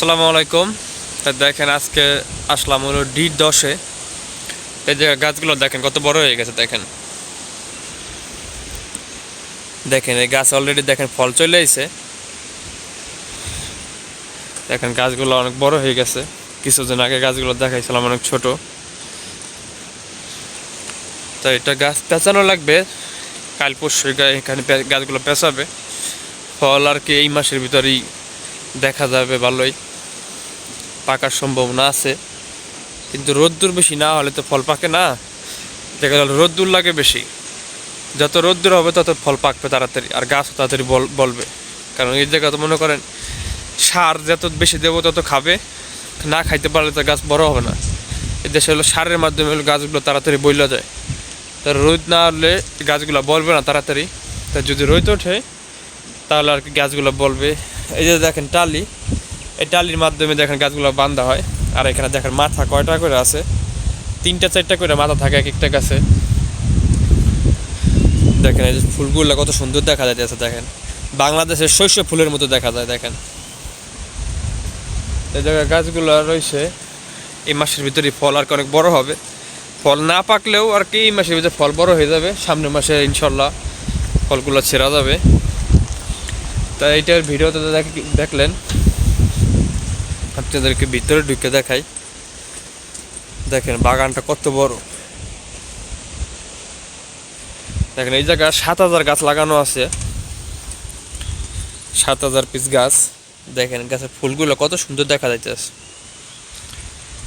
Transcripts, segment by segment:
আসসালামু আলাইকুম। তা দেখেন আজকে আসলাম হলো ডি দশে। এই যে গাছগুলো দেখেন, কত বড় হয়ে গেছে দেখেন। দেখেন, এই গাছ অলরেডি দেখেন ফল চলে এসেছে দেখেন গাছগুলো অনেক বড় হয়ে গেছে। কিছুদিন আগে গাছগুলো দেখাইছিলাম, অনেক ছোট। তো এটা গাছ পেঁচানো লাগবে। কাল পরশু এখানে গাছগুলো পেঁচাবে। ফল আর কি এই মাসের ভিতরেই দেখা যাবে ভালোই। পাকার সম্ভাবনা আছে। কিন্তু রোদ্দুর বেশি না হলে তো ফল পাকে না। দেখা গেল রোদ্দুর লাগে বেশি। যত রোদ্দুর হবে তত ফল পাকবে তাড়াতাড়ি, আর গাছও তাড়াতাড়ি বল, বলবে। কারণ এই জায়গা তো মনে করেন সার যত বেশি দেবো তত খাবে, না খাইতে পারলে তো গাছ বড় হবে না। এই দেশে হলো সারের মাধ্যমে হলো গাছগুলো তাড়াতাড়ি বইলা যায়। তার রোদ না হলে গাছগুলো বলবে না তাড়াতাড়ি। তা যদি রোদ ওঠে, তাহলে আর কি গাছগুলো বলবে। এই যে দেখেন টালি এই টালির মাধ্যমে দেখেন গাছগুলো বান্ধা হয়, আর এখানে দেখেন মাথা কয়টা করে আছে? তিনটা, চারটা করে মাথা থাকে এক একটা গাছে। দেখেন এই যে ফুলগুলো কত সুন্দর দেখা যাইতেছে, দেখেন। বাংলাদেশের শস্য ফুলের মতো দেখা যায়, দেখেন। এই জায়গায় গাছগুলো রয়েছে, এই মাসের ভিতরে ফল আর অনেক বড় হবে। ফল না পাকলেও আর কি এই মাসের ভিতরে ফল বড় হয়ে যাবে, সামনের মাসে ইনশাল্লাহ ফলগুলো ছেঁড়া যাবে। তা এইটার ভিডিওতে দেখ- দেখলেন আপনাদেরকে ভিতরে ঢুকে দেখাই। দেখেন, বাগানটা কত বড়। দেখেন, এই জায়গায় সাত হাজার গাছ লাগানো আছে। সাত হাজার পিস গাছ। দেখেন, গাছের ফুলগুলো কত সুন্দর দেখা যাইতেছে।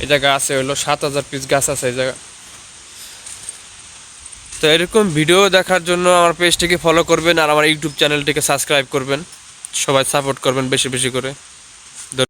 এই জায়গা আছে হলো সাত হাজার পিস গাছ আছে এই জায়গা তো এরকম ভিডিও দেখার জন্য আমার পেজটিকে ফলো করবেন আর আমার ইউটিউব চ্যানেলটিকে সাবস্ক্রাইব করবেন। সবাই সাপোর্ট করবেন বেশি বেশি করে।